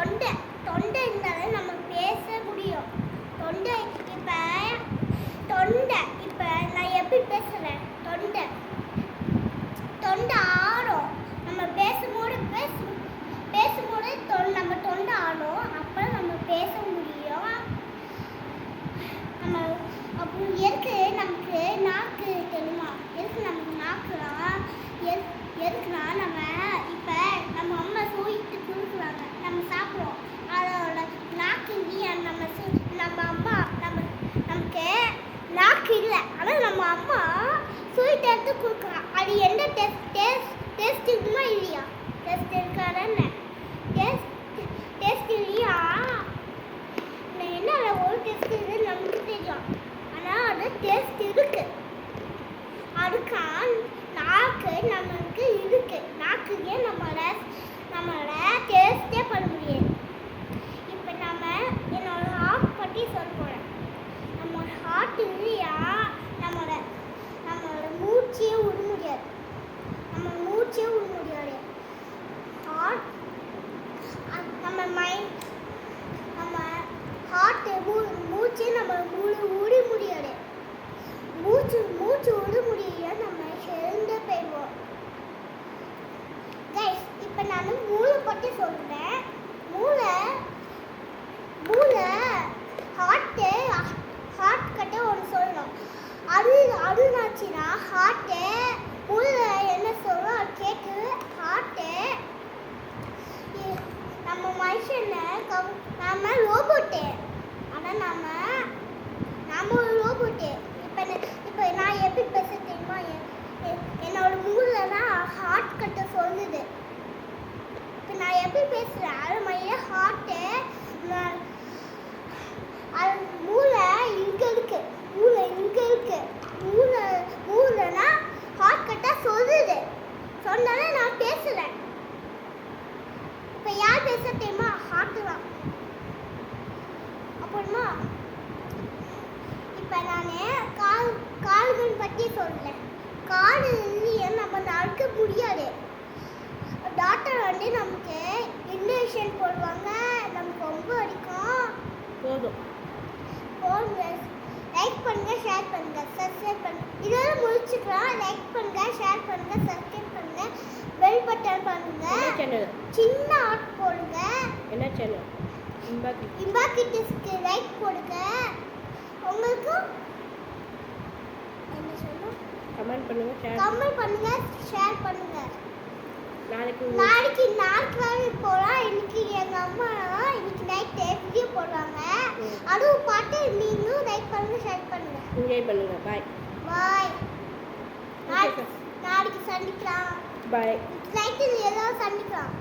தொண்டை தொண்டை இருந்தாலும் நம்ம பேச முடியும் தொண்டை இப்போ தொண்டை இப்போ நான் எப்படி பேசுகிறேன் தொண்டை. தொண்டை ஆடும் நம்ம பேசும்போது பேசு பேசும்போது தொண்டை நம்ம தொண்டை ஆடும் அப்போ நம்ம பேச முடியும். நம்ம அப்போ எதுக்கு நமக்கு நாக்கு தெரியுமா? எதுக்கு நம்ம நாக்குனா எதுக்குனா நம்ம எந்த டெஸ்ட் டெஸ்ட் டெஸ்ட் இருக்குமா இல்லையா டெஸ்ட் இருக்காதானே டெஸ்ட் டெஸ்ட் இல்லையா என்ன ஒரு டெஸ்ட் இருக்குன்னு நமக்கு தெரியும். ஆனால் அது டெஸ்ட் இருக்கு. அதுக்கா நாக்கு நமக்கு இருக்கு. நாக்குக்கே நம்மளோட நம்மளோட டேஸ்டே பண்ண முடியாது இப்போ நம்ம என்னோட ஹார்ட் பற்றி சொல்ல போகிறேன் நம்ம ஹார்ட் இல்லையா நம்மளோட நம்மளோட மூச்சையே விட முடியாது நம்ம மூச்சே விட முடியாது ஹார்ட் நம்ம மைண்ட் நம்ம ஹார்ட் மூச்சு நம்ம மூணு ஊடி முடியாது மூச்சு மூச்சு விட முடியல நம்ம எழுந்து போயிடுவோம். கைஸ் இப்போ நான் மூளை பற்றி சொல்கிறேன் மூளை மூளை ஹார்ட்டு ஹார்ட் கிட்ட ஒன்று சொல்லணும் அது அதுனாச்சுன்னா ஹார்ட்டு மூளை என்ன சொல்லும் அது கேட்டு ஹார்ட்டு நம்ம மனுஷனை கவ நம்ம ரோபோட்டு ஆனால் நம்ம நம்ம ஒரு ரோபோட்டு இப்போ இப்போ நான் எப்படி பேச தெரியுமா என்- என்- என்னோட மூளை தான் ஹார்ட் கட்ட இப்போ நான் எப்படி பேசுகிறேன் அது ஹார்ட்டு அது மூளை இங்கே இருக்கு. மூளை இங்கே இருக்கு. மூளை மூளைனா ஹார்ட் கட்டாக சொல்லுது. சொன்னாலே நான் பேசுகிறேன் இப்போ யார் பேச தெரியுமா? ஹார்ட்டு தான். அப்புறமா இப்போ நான் கால் கால்கள் பற்றி சொல்றேன். காடு இல்லையே நம்ம நடக்க முடியாது. இன்ஜெக்ஷன் போடுவாங்க. நமக்கு ரொம்ப அடிக்கும். போதும். போடுங்க. லைக் பண்ணுங்க ஷேர் பண்ணுங்க சப்ஸ்கிரைப் பண்ணுங்க. இதோட முடிச்சுக்கலாம். லைக் பண்ணுங்க ஷேர் பண்ணுங்க சப்ஸ்கிரைப் பண்ணுங்க. பெல் பட்டன் பண்ணுங்க. சேனல் சின்ன ஆட் போடுங்க. என்ன சேனல் இம்பா கிட்டஸ்க்கு லைக் போடுங்க. உங்களுக்கும் என்ன சொல்லணும்? கமெண்ட் பண்ணுங்க ஷேர் கமெண்ட் பண்ணுங்க ஷேர் பண்ணுங்க. நாளைக்கு நாளைக்கு வேலை போகலாம் இன்னைக்கு எங்க அம்மா இன்னைக்கு நைட் வீடியோ போடுவாங்க. ம். அதுவும் பார்த்து நீங்களும் லைக் பண்ணுங்க ஷேர் பண்ணுங்க. என்ஜாய் பண்ணுங்க. பாய் பாய் நாளைக்கு சந்திக்கலாம். பாய் நைட்டு எல்லாரும் சந்திக்கலாம்.